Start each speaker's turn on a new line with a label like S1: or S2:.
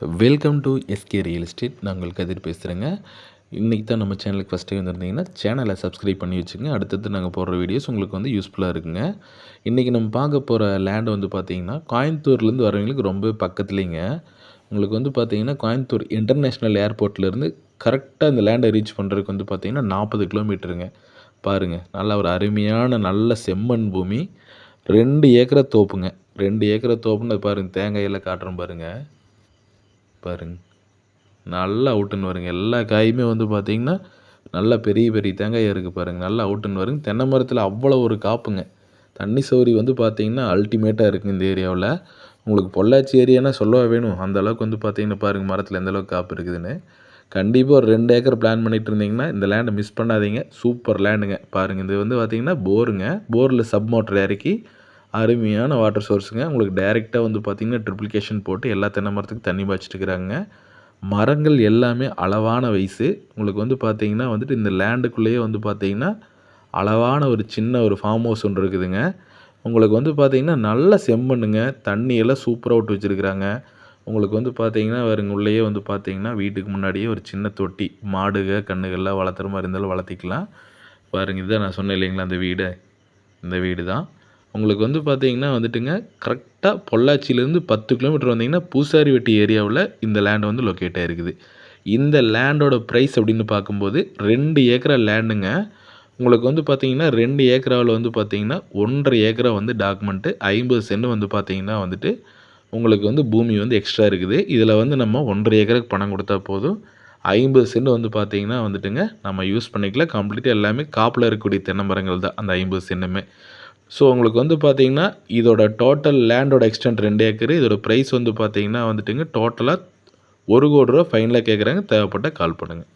S1: Welcome to SK real estate நான் கதிர் பேசுகிறேங்க இன்றைக்கி தான் நம்ம சேனலுக்கு ஃபஸ்ட் டைம் வந்திருந்தீங்கன்னா சேனலை சப்ஸ்கிரைப் பண்ணி வச்சுங்க அடுத்தது நாங்கள் போடுற வீடியோஸ் உங்களுக்கு வந்து யூஸ்ஃபுல்லாக இருக்குங்க. இன்றைக்கி நம்ம பார்க்க போகிற லேண்டு வந்து பார்த்திங்கன்னா கோயம்புத்தூர்லேருந்து வரவங்களுக்கு ரொம்ப பக்கத்துலேங்க. உங்களுக்கு வந்து பார்த்திங்கன்னா கோயம்புத்தூர் இன்டர்நேஷ்னல் ஏர்போர்ட்லேருந்து கரெக்டாக இந்த லேண்டை ரீச் பண்ணுறதுக்கு வந்து பார்த்திங்கன்னா நாற்பது கிலோமீட்டருங்க பாருங்கள் நல்ல ஒரு அருமையான நல்ல செம்மண் பூமி. ரெண்டு ஏக்கரை தோப்புங்க. ரெண்டு ஏக்கரை தோப்புன்னு பாருங்கள் தேங்காயில் காட்டுறோம் பாருங்கள் பாருங்க. நல்லா அவுட்டுன்னு வருங்க. எல்லா காயுமே வந்து பார்த்திங்கன்னா நல்லா பெரிய பெரிய தேங்காயாக இருக்குது பாருங்கள் நல்லா அவுட்டுன்னு வருங்க. தென்னை மரத்தில் அவ்வளோ ஒரு காப்புங்க. தண்ணி சௌரி வந்து பார்த்திங்கன்னா அல்டிமேட்டாக இருக்குது இந்த ஏரியாவில். உங்களுக்கு பொள்ளாச்சி ஏரியானா சொல்லவா வேணும். அந்த அளவுக்கு வந்து பார்த்திங்கன்னா பாருங்கள் மரத்தில் எந்தளவுக்கு காப்பு இருக்குதுன்னு. கண்டிப்பாக ஒரு ரெண்டு ஏக்கர் பிளான் பண்ணிகிட்டு இருந்தீங்கன்னா இந்த லேண்டை மிஸ் பண்ணாதீங்க. சூப்பர் லேண்டுங்க பாருங்கள் இது வந்து பார்த்திங்கன்னா போருங்க போரில் சப் மோட்டர் இறக்கி அருமையான வாட்டர் சோர்ஸுங்க உங்களுக்கு டைரெக்டாக வந்து பார்த்திங்கன்னா ட்ரிப்ளிகேஷன் போட்டு எல்லா தென்னை மரத்துக்கும் தண்ணி பாய்ச்சிட்டுருக்குறாங்க. மரங்கள் எல்லாமே அளவான வயசு உங்களுக்கு வந்து பார்த்திங்கன்னா வந்துட்டு இந்த லேண்டுக்குள்ளேயே வந்து பார்த்திங்கன்னா அளவான ஒரு சின்ன ஒரு ஃபார்ம் ஹவுஸ் ஒன்று இருக்குதுங்க. உங்களுக்கு வந்து பார்த்திங்கன்னா நல்ல செம்மண்ணுங்க. தண்ணியெல்லாம் சூப்பராக விட்டு வச்சுருக்குறாங்க. உங்களுக்கு வந்து பார்த்திங்கன்னா வருங்க உள்ளேயே வந்து பார்த்திங்கன்னா வீட்டுக்கு முன்னாடியே ஒரு சின்ன தொட்டி. மாடுக கண்ணுகள்லாம் வளர்த்துற மாதிரி இருந்தாலும் வளர்த்திக்கலாம். பாருங்க இதுதான் நான் சொன்னேன் இல்லைங்களா அந்த வீடு. இந்த வீடு தான் உங்களுக்கு வந்து பார்த்தீங்கன்னா வந்துட்டுங்க கரெக்டாக பொள்ளாச்சியிலேருந்து பத்து கிலோமீட்டர் வந்தீங்கன்னா பூசாரிவெட்டி ஏரியாவில் இந்த லேண்ட் வந்து லொக்கேட் ஆகிருக்குது இந்த லேண்டோட ப்ரைஸ் அப்படின்னு பார்க்கும்போது ரெண்டு ஏக்கரா லேண்டுங்க உங்களுக்கு வந்து பார்த்தீங்கன்னா ரெண்டு ஏக்கராவில் வந்து பார்த்தீங்கன்னா ஒன்றரை ஏக்கரா வந்து டாக்குமெண்ட்டு ஐம்பது சென்ட் வந்து பார்த்தீங்கன்னா வந்துட்டு உங்களுக்கு வந்து பூமி வந்து எக்ஸ்ட்ரா இருக்குது. இதில் வந்து நம்ம ஒன்றரை ஏக்கருக்கு பணம் கொடுத்தா போதும். ஐம்பது சென்ட் வந்து பார்த்தீங்கன்னா வந்துட்டுங்க நம்ம யூஸ் பண்ணிக்கலாம் கம்ப்ளீட்டாக எல்லாமே காப்பில் இருக்கக்கூடிய தென்னை மரங்கள் தான் அந்த ஐம்பது சென்ட்டுமே ஸோ உங்களுக்கு வந்து பார்த்தீங்கன்னா இதோட டோட்டல் லேண்டோட எக்ஸ்டென்ட் ரெண்டு ஏக்கரு இதோட ப்ரைஸ் வந்து பார்த்தீங்கன்னா வந்துட்டுங்க டோட்டலாக ஒரு கோடி ரூபா ஃபைனலாக கேட்குறாங்க தேவைப்பட்ட கால் பண்ணுங்கள்